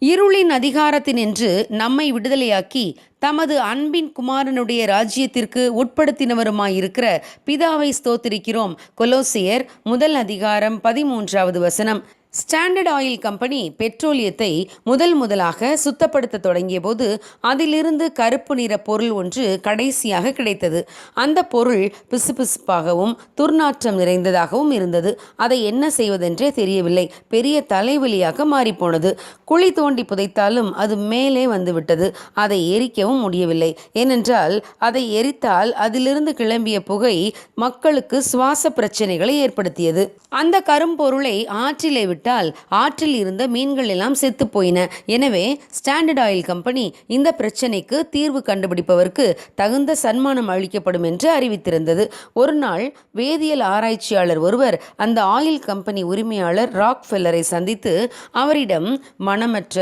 இருளின் அதிகாரத்தினின்று நம்மை விடுதலையாக்கி தமது அன்பின் குமாரனுடைய ராஜ்யத்திற்கு உட்படுத்தினவருமாயிருக்கிற பிதாவை ஸ்தோத்திரிக்கிறோம். கொலோசியர் முதல் அதிகாரம் பதிமூன்றாவது வசனம். ஸ்டாண்டர்ட் ஆயில் கம்பெனி பெட்ரோலியத்தை முதல் முதலாக சுத்தப்படுத்த தொடங்கிய போது அதிலிருந்து கருப்பு நிற பொருள் ஒன்று கடைசியாக கிடைத்தது. அந்த பொருள் பிசுபிசுப்பாகவும் துர்நாற்றம் நிறைந்ததாகவும் இருந்தது. அதை என்ன செய்வதென்றே தெரியவில்லை. பெரிய தலைவலியாக மாறிப்போனது. குழி தோண்டி புதைத்தாலும் அது மேலே வந்துவிட்டது. அதை எரிக்கவும் முடியவில்லை. ஏனென்றால் அதை எரித்தால் அதிலிருந்து கிளம்பிய புகை மக்களுக்கு சுவாச பிரச்சனைகளை ஏற்படுத்தியது. அந்த கரும்பொருளை ஆற்றிலே விட்டு விட்டால் ஆற்றில் இருந்த மீன்கள் எல்லாம் செத்து போயின. எனவே ஸ்டாண்டர்ட் ஆயில் கம்பெனி இந்த பிரச்சனைக்கு தீர்வு கண்டுபிடிப்பவருக்கு தகுந்த சன்மானம் அளிக்கப்படும் என்று அறிவித்திருந்தது. ஒரு நாள் வேதியியல் ஆராய்ச்சியாளர் ஒருவர் அந்த ஆயில் கம்பெனி உரிமையாளர் ராக் ஃபெல்லரை சந்தித்து அவரிடம் மனமற்ற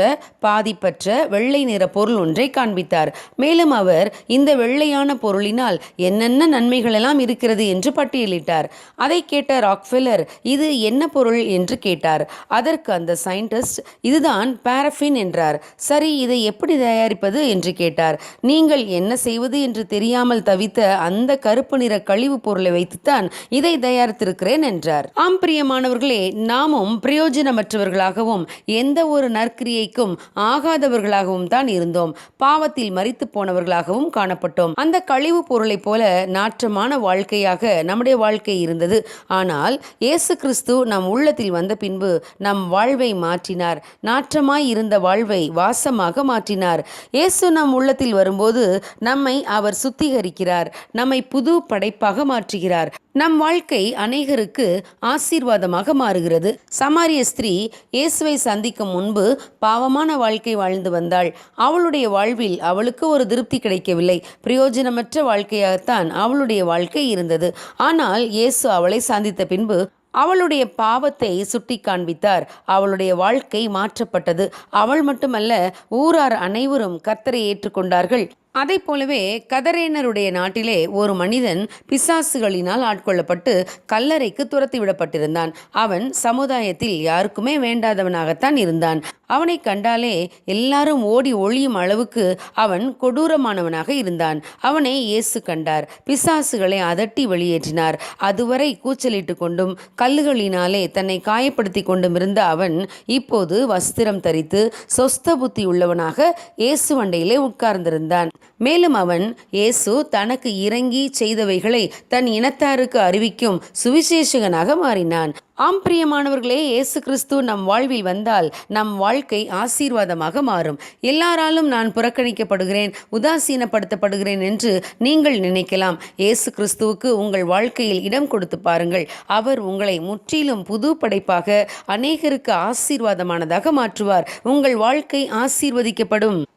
பாதிப்பற்ற வெள்ளை நிற பொருள் ஒன்றை காண்பித்தார். மேலும் அவர் இந்த வெள்ளையான பொருளினால் என்னென்ன நன்மைகள் எல்லாம் இருக்கிறது என்று பட்டியலிட்டார். அதை கேட்ட ராக்ஃபெல்லர் இது என்ன பொருள் என்று கேட்டார். அதற்கு அந்த சயின்டிஸ்ட் இதுதான் பாரஃபின் என்றார். சரி இதை எப்படி தயாரிப்பது? என்று கேட்டார். நீங்கள் என்ன செய்வது? என்று தெரியாமல் தவித்த அந்த கருப்பு நிற கழிவு பொருளை வைத்துத்தான் இதை தயாரித்திருக்கிறேன் என்றார். ஆம் பிரியமானவர்களே நாமும் பிரயோஜனமற்றவர்களாகவும் எந்த ஒரு நற்கிரியைக்கும் ஆகாதவர்களாகவும் தான் இருந்தோம். பாவத்தில் மறித்து போனவர்களாகவும் காணப்பட்டோம். அந்த கழிவு பொருளைப் போல நாற்றமான வாழ்க்கையாக நம்முடைய வாழ்க்கை இருந்தது. ஆனால் இயேசு கிறிஸ்து நம் உள்ளத்தில் வந்த பின்பு நம் வாழ்வை மாற்றினார். நாற்றமாய் இருந்த வாழ்வை வாசமாக மாற்றினார். இயேசு நம் உள்ளத்தில் வரும்போது நம்மை அவர் சுத்திகரிக்கிறார். நம்மை புது படைப்பாக மாற்றுகிறார். நம் வாழ்க்கை அநேகருக்கு ஆசீர்வாதமாக மாறுகிறது. சமாரிய ஸ்திரீ இயேசுவை சந்திக்கும் முன்பு பாவமான வாழ்க்கை வாழ்ந்து வந்தாள். அவளுடைய வாழ்வில் அவளுக்கு ஒரு திருப்தி கிடைக்கவில்லை. பிரயோஜனமற்ற வாழ்க்கையாகத்தான் அவளுடைய வாழ்க்கை இருந்தது. ஆனால் இயேசு அவளை சந்தித்த பின்பு அவளுடைய பாவத்தை சுட்டி காண்பித்தார். அவளுடைய வாழ்க்கை மாற்றப்பட்டது. அவள் மட்டுமல்ல ஊரார் அனைவரும் கர்த்தரை ஏற்றுக்கொண்டார்கள். அதை போலவே கதரேனருடைய நாட்டிலே ஒரு மனிதன் பிசாசுகளினால் ஆட்கொள்ளப்பட்டு கல்லறைக்கு துரத்தி விடப்பட்டிருந்தான் அவன் சமுதாயத்தில் யாருக்குமே வேண்டாதவனாகத்தான் இருந்தான். அவனை கண்டாலே எல்லாரும் ஓடி ஒளியும் அளவுக்கு அவன் கொடூரமானவனாக இருந்தான். அவனை இயேசு கண்டார். பிசாசுகளை அதட்டி வெளியேற்றினார். அதுவரை கூச்சலிட்டு கொண்டும் கல்லுகளினாலே தன்னை காயப்படுத்தி கொண்டும் இருந்த அவன் இப்போது வஸ்திரம் தரித்து சொஸ்த புத்தி உள்ளவனாக இயேசு வண்டையிலே உட்கார்ந்திருந்தான். மேலும் அவன் இயேசு தனக்கு இறங்கி செய்தவைகளை தன் இனத்தாருக்கு அறிவிக்கும் சுவிசேஷகனாக மாறினான். ஆம் பிரியமானவர்களே இயேசு கிறிஸ்து நம் வாழ்வில் வந்தால் நம் வாழ்க்கை ஆசீர்வாதமாக மாறும். எல்லாராலும் நான் புறக்கணிக்கப்படுகிறேன் உதாசீனப்படுத்தப்படுகிறேன் என்று நீங்கள் நினைக்கலாம். இயேசு கிறிஸ்துவுக்கு உங்கள் வாழ்க்கையில் இடம் கொடுத்து பாருங்கள். அவர் உங்களை முற்றிலும் புது படைப்பாக அநேகருக்கு ஆசீர்வாதமானதாக மாற்றுவார். உங்கள் வாழ்க்கை ஆசீர்வதிக்கப்படும்.